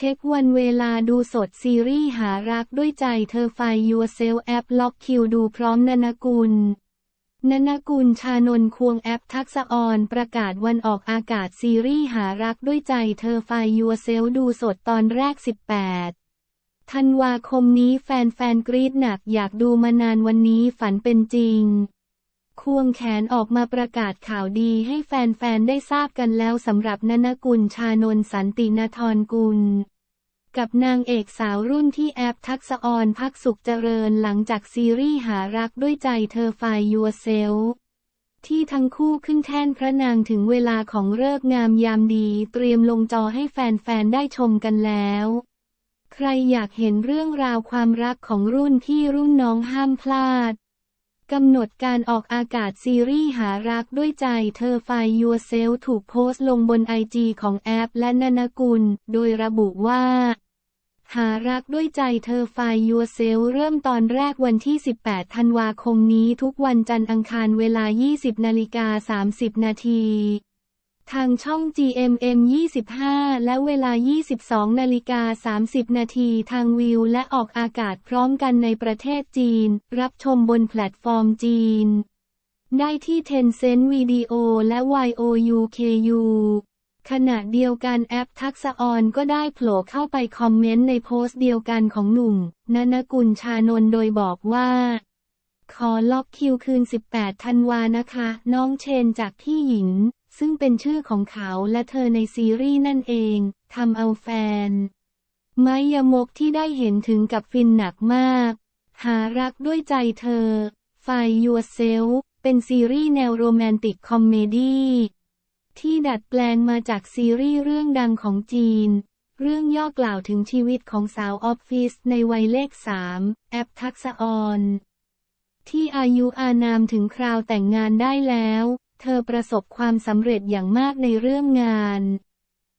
เช็ควันเวลาดูสดซีรีส์หารักด้วยใจเธอไฟ Yourself แอปล็อกคิวดูพร้อมนนกุลนนกุลชานนท์ควงแอปทักษะออนประกาศวันออกอากาศซีรีส์หารักด้วยใจเธอไฟ Yourself ดูสดตอนแรก 18 ธันวาคมนี้แฟนๆกรี๊ดหนักอยากดูมานานวันนี้ฝันเป็นจริง ควงแขนออกมาประกาศข่าวดีให้แฟนๆ ได้ทราบกันแล้วสำหรับนนกุลชานนสันตินทรกุล กับนางเอกสาวรุ่นที่แอปทักษออนพักสุขเจริญหลังจากซีรีส์หารักด้วยใจเธอไฟยัวเซลที่ทั้งคู่ขึ้นแท่นพระนางถึงเวลาของเลิกงามยามดีเตรียมลงจอให้แฟนๆ ได้ชมกันแล้ว ใครอยากเห็นเรื่องราวความรักของรุ่นพี่รุ่นน้องห้ามพลาด กำหนดการออกอากาศซีรีส์หารักด้วยใจเธอไฟ Yourself ถูกโพสต์ลงบนไอจีของแอปและนนกุล โดยระบุว่า หารักด้วยใจเธอไฟ Yourself เริ่มตอนแรกวันที่ 18 ธันวาคมนี้ทุกวันจันทร์อังคารเวลา 20 นาฬิกา 30 นาที ทางช่อง GMM 25 และเวลา 22 นาฬิกา 30 นาทีทางวิว และออกอากาศพร้อมกันในประเทศจีน รับชมบนแพลตฟอร์มจีน ได้ที่ Tencent Video และ YOUKU ขณะเดียวกันแอปทักษะออนก็ได้โผล่เข้าไปคอมเมนต์ในโพสต์เดียวกันของหนุ่มนนกุลชานนโดยบอกว่าขอล็อกคิวคืน 18 ธันวานะคะ น้องเชนจากพี่หญิง ซึ่งเป็นชื่อของเขาและเธอในซีรีส์นั่นเองทำเอาแฟน ไมยมกที่ได้เห็นถึงกับฟินหนักมาก หารักด้วยใจเธอไฟ Yourself เป็นซีรีส์แนวโรแมนติกคอมเมดี้ที่ดัดแปลงมาจากซีรีส์เรื่องดังของจีน เรื่องย่อกล่าวถึงชีวิตของสาวออฟฟิศในวัยเลขสามแอปทักษออนที่อายุอานามถึงคราวแต่งงานได้แล้ว เธอประสบความสำเร็จอย่างมากในเรื่องงาน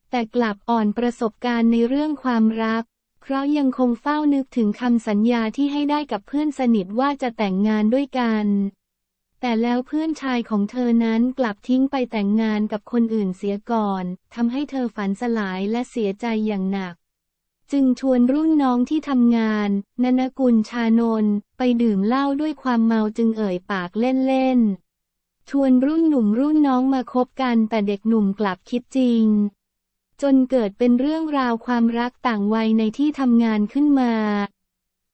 แต่กลับอ่อนประสบการณ์ในเรื่องความรัก เพราะยังคงเฝ้านึกถึงคำสัญญาที่ให้ได้กับเพื่อนสนิทว่าจะแต่งงานด้วยกัน แต่แล้วเพื่อนชายของเธอนั้นกลับทิ้งไปแต่งงานกับคนอื่นเสียก่อนทำให้เธอฝันสลายและเสียใจอย่างหนักจึงชวนรุ่นน้องที่ทำงาน นนกุลชานน ไปดื่มเหล้าด้วยความเมาจึงเอ่ยปากเล่นๆ ชวนรุ่นหนุ่มรุ่นน้องมาคบกันแต่เด็กหนุ่มกลับคิดจริง จนเกิดเป็นเรื่องราวความรักต่างวัยในที่ทำงานขึ้นมา